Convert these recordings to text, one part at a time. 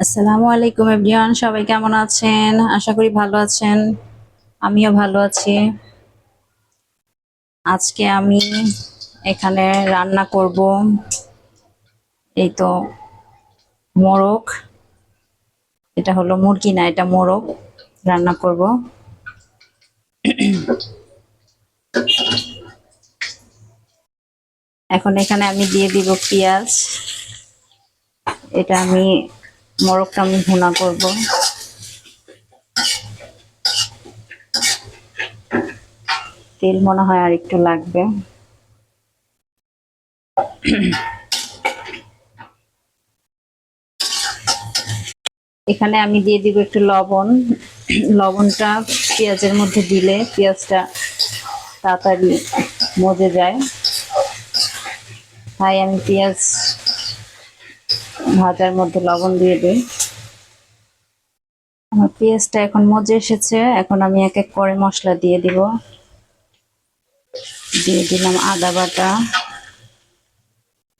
আসসালামু আলাইকুম এভরিওয়ান, সবাই কেমন আছেন? আশা করি ভালো আছেন। আমিও ভালো আছি। আজকে আমি এখানে রান্না করব। এই তো মোরগ, এটা হলো মুরগি না, এটা মোরগ। রান্না করব। এখন এখানে আমি দিয়ে দিব পেঁয়াজ। এটা আমি মোরগটা আমি ভুনা করব। তেল মনে হয় আর একটু লাগবে। এখানে আমি দিয়ে দিব একটু লবণ। লবণটা পেঁয়াজের মধ্যে দিলে পেঁয়াজটা তাড়াতাড়ি মজে যায়। তাই আমি পেঁয়াজ ভাজার মধ্যে লবণ দিয়ে দিই। আমার পেঁয়াজটা এখন মজে এসেছে। এখন আমি এক এক করে মশলা দিয়ে দিব। দিয়ে দিলাম আদা বাটা।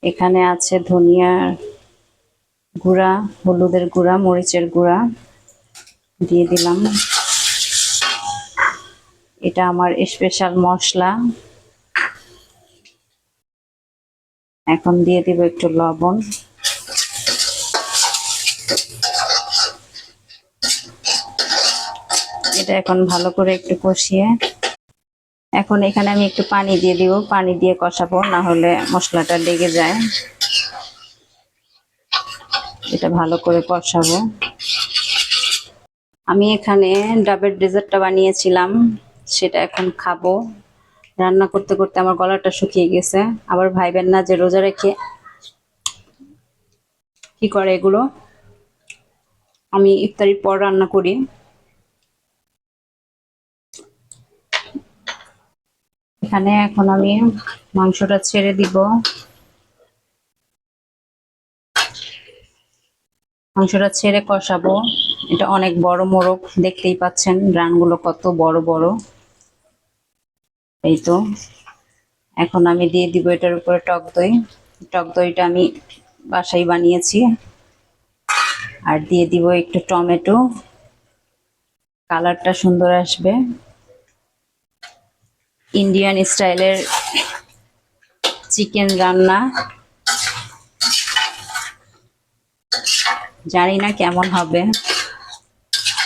এখানে আছে ধনিয়ার গুঁড়া, হলুদের গুঁড়া, মরিচের গুঁড়া। দিয়ে দিলাম। এটা আমার স্পেশাল মশলা। এখন দিয়ে দিব একটু লবণ। এটা এখন ভালো করে একটু কষিয়ে। এখন এখানে আমি একটু পানি দিয়ে দিব। পানি দিয়ে কষাবো, না হলে মশলাটা লেগে যায়। এটা ভালো করে কষাবো। আমি এখানে ডাবের ডেজার্টটা বানিয়েছিলাম, সেটা এখন খাব। রান্না করতে করতে আমার গলাটা শুকিয়ে গেছে। আবার ভাইবেন না যে রোজা রেখে কি করে এগুলো? আমি ইফতারির পর রান্না করি। এখানে এখন আমি মাংসটা ছেড়ে দিব। মাংসটা ছেড়ে কষাবো। এটা অনেক বড় মোরগ, দেখতেই পাচ্ছেন রানগুলো কত বড় বড়। এই তো। এখন আমি দিয়ে দিব এটার উপরে টক দই। টক দইটা আমি বাসায় বানিয়েছি। আর দিয়ে দিব একটু টমেটো। কালারটা সুন্দর আসবে। ইন্ডিয়ান স্টাইলের চিকেন রান্না। জানি না কেমন হবে।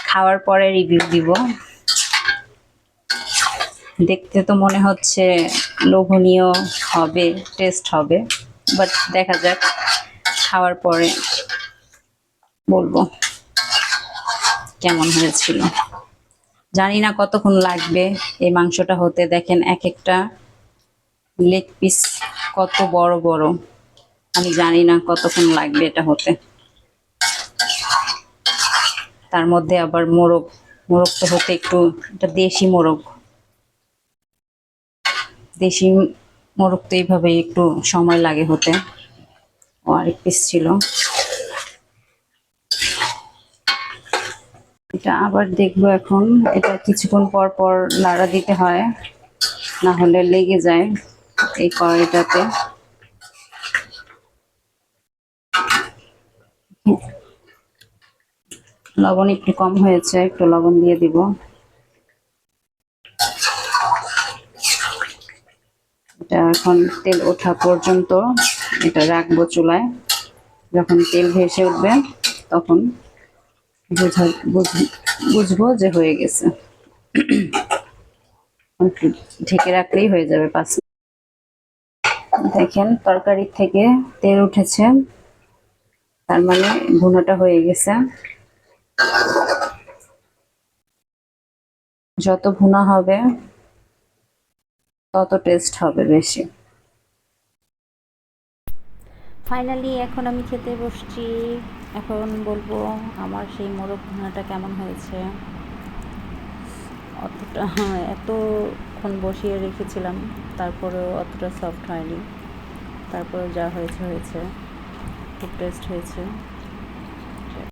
খাওয়ার পরে রিভিউ দিব। দেখতে তো মনে হচ্ছে লোভনীয় হবে টেস্ট হবে বাট দেখা যাক। খাওয়ার পরে বলব। কেমন হয়েছিল? জানি না কতক্ষণ লাগবে। এই মাংসটা হতে দেখেন এক একটা লেগ পিস কত বড় বড়। আমি জানি না কতক্ষণ লাগবে এটা হতে। তার মধ্যে আবার মোরগ। মোরগ তো হতে একটু এটা দেশি মোরগ। দেশি মোরগ তো এইভাবে একটু সময় লাগে হতে। ও আরেক পিস ছিল। এটা আবার দেখব এখন। এটা কিছুক্ষণ পর পর নাড়া দিতে হয়, না হলে লেগে যায় এই কড়াইটাতে। লবণ একটু কম হয়েছে, একটু লবণ দিয়ে দিব। এটা এখন তেল ওঠা পর্যন্ত, এটা রাখব চুলায়। যখন তেল ভেসে উঠবে, তখন বোঝা, বুঝ- বুঝব যে হয়ে গেছে। ঢেকে রাখলেই হয়ে যাবে পাঁচ দেখেন, তরকারি থেকে তেল উঠেছে। তার মানে ভুনাটা হয়ে গেছে। যত ভুনা হবে, তত টেস্ট হবে বেশি। ফাইনালি এখন আমি খেতে বসছি। এখন বলব আমার সেই মোরগ ভুনাটা কেমন হয়েছে? অতটা হ্যাঁ এতক্ষণ বসিয়ে রেখেছিলাম, তারপরেও অতটা সফট হয়নি। তারপরে যা হয়েছে হয়েছে। খুব টেস্ট হয়েছে।